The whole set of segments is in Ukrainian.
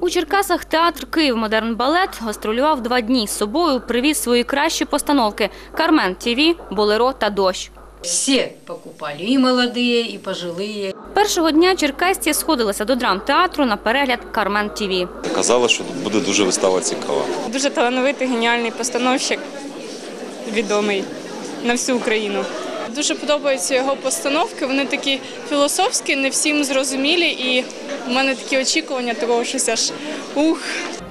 У Черкасах театр Київ Модерн Балет гастролював два дні. З собою привіз свої кращі постановки Кармен ТІВІ, Болеро та Дощ. Все покупали, и молодые, и пожилые. Першого дня черкасці сходилися до драмтеатру на перегляд Кармен ТІВІ. Казали, що буде дуже вистава цікава. Дуже талановитий, геніальний постановщик, відомий на всю Україну. Дуже подобаються його постановки. Вони такі філософські, не всім зрозумілі, і в мене такі очікування того, щось аж ух.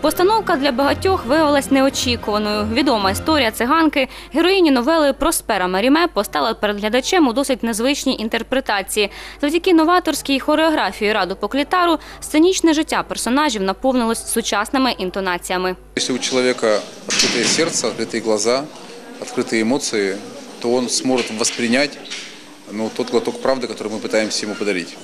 Постановка для багатьох виявилась неочікуваною. Відома історія циганки, героїні новели Проспера Маріме постала перед глядачем у досить незвичній інтерпретації. Завдяки новаторській хореографії Раду Поклітару сценічне життя персонажів наповнилось сучасними інтонаціями. Если у человека открытое сердце, открытые глаза, открытые эмоции, то он сможет воспринять ну, тот глоток правды, который мы пытаемся ему подарить.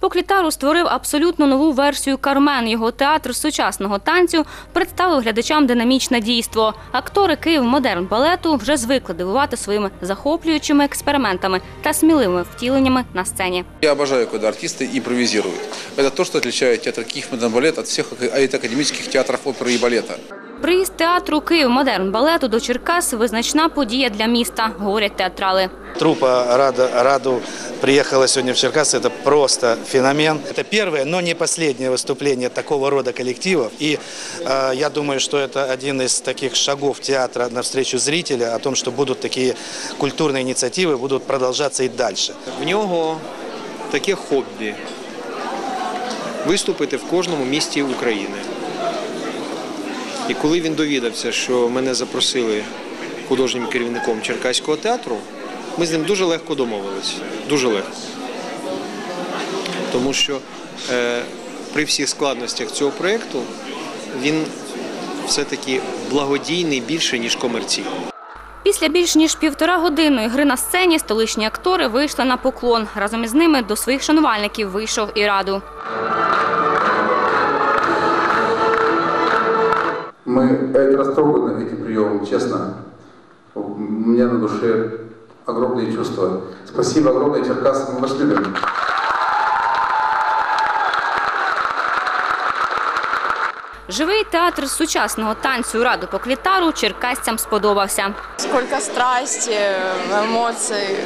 Поклітару створив абсолютно нову версію Кармен. Його театр сучасного танцю представив глядачам динамічне дійство. Актори Київ модерн балету вже звикли дивувати своїми захоплюючими експериментами та сміливими втіленнями на сцені. Я обожаю, когда артисты импровизируют. Это то, что отличает театр Киев Модерн Балет от всех ака- академических театров оперы и балета. Приїзд театру Київ модерн балету до Черкас визначна подія для міста, говорять театрали. Труппа Раду, Раду приехала сегодня в Черкассы. Это просто феномен. Это первое, но не последнее выступление такого рода коллективов. И э, я думаю, что это один из таких шагов театра навстречу зрителя о том, что будут такие культурные инициативы, будут продолжаться и дальше. В нього таке хобі виступити в кожному місті України. І коли він довідався, що мене запросили художнім керівником Черкаського театру, ми з ним дуже легко домовилися. Дуже легко. Тому що е, при всіх складностях цього проєкту він все-таки благодійний більше, ніж комерційний. Після більш ніж півтора годинної гри на сцені столичні актори вийшли на поклон. Разом із ними до своїх шанувальників вийшов і раду. Мы это растроганы этим приемом, честно. У меня на душе огромные чувства. Спасибо огромное, Черкасы, мы вас любим. Живий театр сучасного танцю раду поклітару черкасцям сподобався. Сколько страсти, эмоций.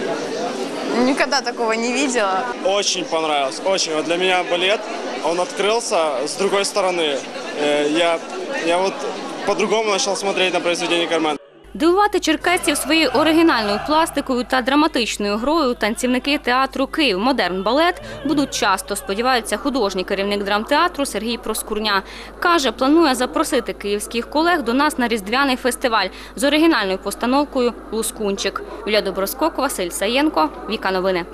Никогда такого не видела. Очень понравилось, очень. Вот для меня балет, он открылся с другой стороны. Э, Я, я вот по-другому начал смотреть на произведение Кармен. Дивувати черкасців своєю оригінальною пластикою та драматичною грою танцівники театру Київ Модерн Балет будуть часто. Сподіваються, художній керівник драмтеатру Сергій Проскурня каже, планує запросити київських колег до нас на різдвяний фестиваль з оригінальною постановкою Лускунчик. Юлія Доброскок, Василь Саєнко, Віка Новини.